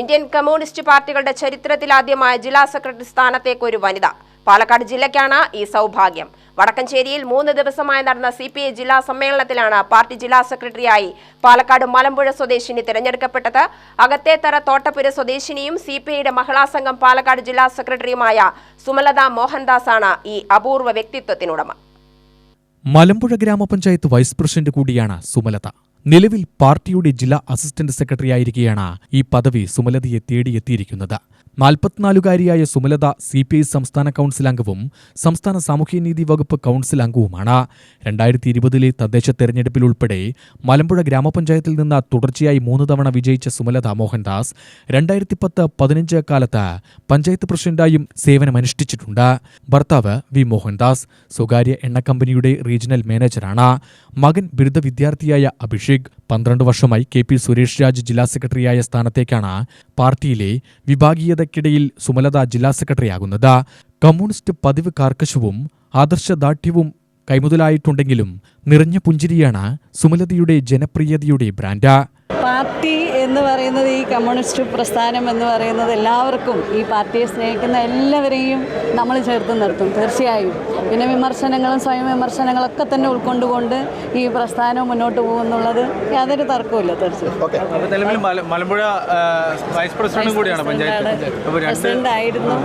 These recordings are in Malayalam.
ഇന്ത്യൻ കമ്മ്യൂണിസ്റ്റ് പാർട്ടികളുടെ ചരിത്രത്തിലാദ്യമായ ജില്ലാ സെക്രട്ടറി സ്ഥാനത്തേക്ക് ഒരു വനിത. പാലക്കാട് ജില്ലയ്ക്കാണ് ഈ സൗഭാഗ്യം. വടക്കഞ്ചേരിയിൽ മൂന്ന് ദിവസമായി നടന്ന സി പി ഐ ജില്ലാ സമ്മേളനത്തിലാണ് പാർട്ടി ജില്ലാ സെക്രട്ടറിയായി പാലക്കാട് മലമ്പുഴ സ്വദേശിനി തിരഞ്ഞെടുക്കപ്പെട്ടത്. അകത്തേത്തറ തോട്ടപ്പുര സ്വദേശിനിയും സി പി ഐയുടെ മഹിളാ സംഘം പാലക്കാട് ജില്ലാ സെക്രട്ടറിയുമായ സുമലത മോഹൻദാസാണ് ഈ അപൂർവ വ്യക്തിത്വത്തിനുടമ. മലമ്പുഴ ഗ്രാമപഞ്ചായത്ത് വൈസ് പ്രസിഡന്റ് കൂടിയാണ് സുമലത. നിലവിൽ പാർട്ടിയുടെ ജില്ലാ അസിസ്റ്റന്റ് സെക്രട്ടറിയായിരിക്കെയാണ് ഈ പദവി സുമലതയെ തേടിയെത്തിയിരിക്കുന്നത്. നാൽപ്പത്തിനാലുകാരിയായ സുമലത സി പി ഐ സംസ്ഥാന കൗൺസിൽ അംഗവും സംസ്ഥാന സാമൂഹ്യനീതി വകുപ്പ് കൗൺസിൽ അംഗവുമാണ്. രണ്ടായിരത്തി ഇരുപതിലെ തദ്ദേശ തെരഞ്ഞെടുപ്പിൽ ഉൾപ്പെടെ മലമ്പുഴ ഗ്രാമപഞ്ചായത്തിൽ നിന്ന് തുടർച്ചയായി മൂന്ന് തവണ വിജയിച്ച സുമലത മോഹൻദാസ് രണ്ടായിരത്തി പത്ത് പതിനഞ്ച് കാലത്ത് പഞ്ചായത്ത് പ്രസിഡന്റായും സേവനമനുഷ്ഠിച്ചിട്ടുണ്ട്. ഭർത്താവ് വി മോഹൻദാസ് സ്വകാര്യ എണ്ണ കമ്പനിയുടെ റീജിയണൽ മാനേജറാണ്. മകൻ ബിരുദ വിദ്യാർത്ഥിയായ അഭിഷേക് പന്ത്രണ്ട് വർഷമായി കെ പി സുരേഷ് രാജ് ജില്ലാ സെക്രട്ടറിയായ സ്ഥാനത്തേക്കാണ്. പാർട്ടിയിലെ വിഭാഗീയതയ്ക്കിടയിൽ സുമലത ജില്ലാ സെക്രട്ടറിയാകുന്നത്. കമ്മ്യൂണിസ്റ്റ് പതിവ് കാർക്കശവും ആദർശദാർഢ്യവും കൈമുതലായിട്ടുണ്ടെങ്കിലും നിറഞ്ഞ പുഞ്ചിരിയാണ് സുമലതയുടെ ജനപ്രിയതയുടെ ബ്രാൻഡ്. പാർട്ടി എന്ന് പറയുന്നത് ഈ കമ്മ്യൂണിസ്റ്റ് പ്രസ്ഥാനം എന്ന് പറയുന്നത് എല്ലാവർക്കും ഈ പാർട്ടിയെ സ്നേഹിക്കുന്ന എല്ലാവരെയും നമ്മൾ ചേർത്ത് നിർത്തും തീർച്ചയായും. പിന്നെ വിമർശനങ്ങളും സ്വയം വിമർശനങ്ങളൊക്കെ തന്നെ ഉൾക്കൊണ്ടുകൊണ്ട് ഈ പ്രസ്ഥാനം മുന്നോട്ട് പോകുന്നുള്ളത് യാതൊരു തർക്കവുമില്ല തീർച്ചയായും. മലമ്പുഴ വൈസ് പ്രസിഡന്റ് കൂടിയാണ് പഞ്ചായത്ത്. അപ്പോൾ രണ്ട് പ്രസിഡന്റ് ആയിരുന്നു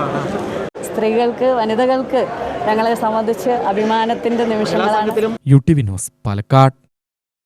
സ്ത്രീകൾക്ക് വനിതകൾക്ക് ഞങ്ങളെ സംബന്ധിച്ച് അഭിമാനത്തിന്റെ നിമിഷങ്ങളാണ്. യു ടി വിനോസ് ന്യൂസ് പാലക്കാട്.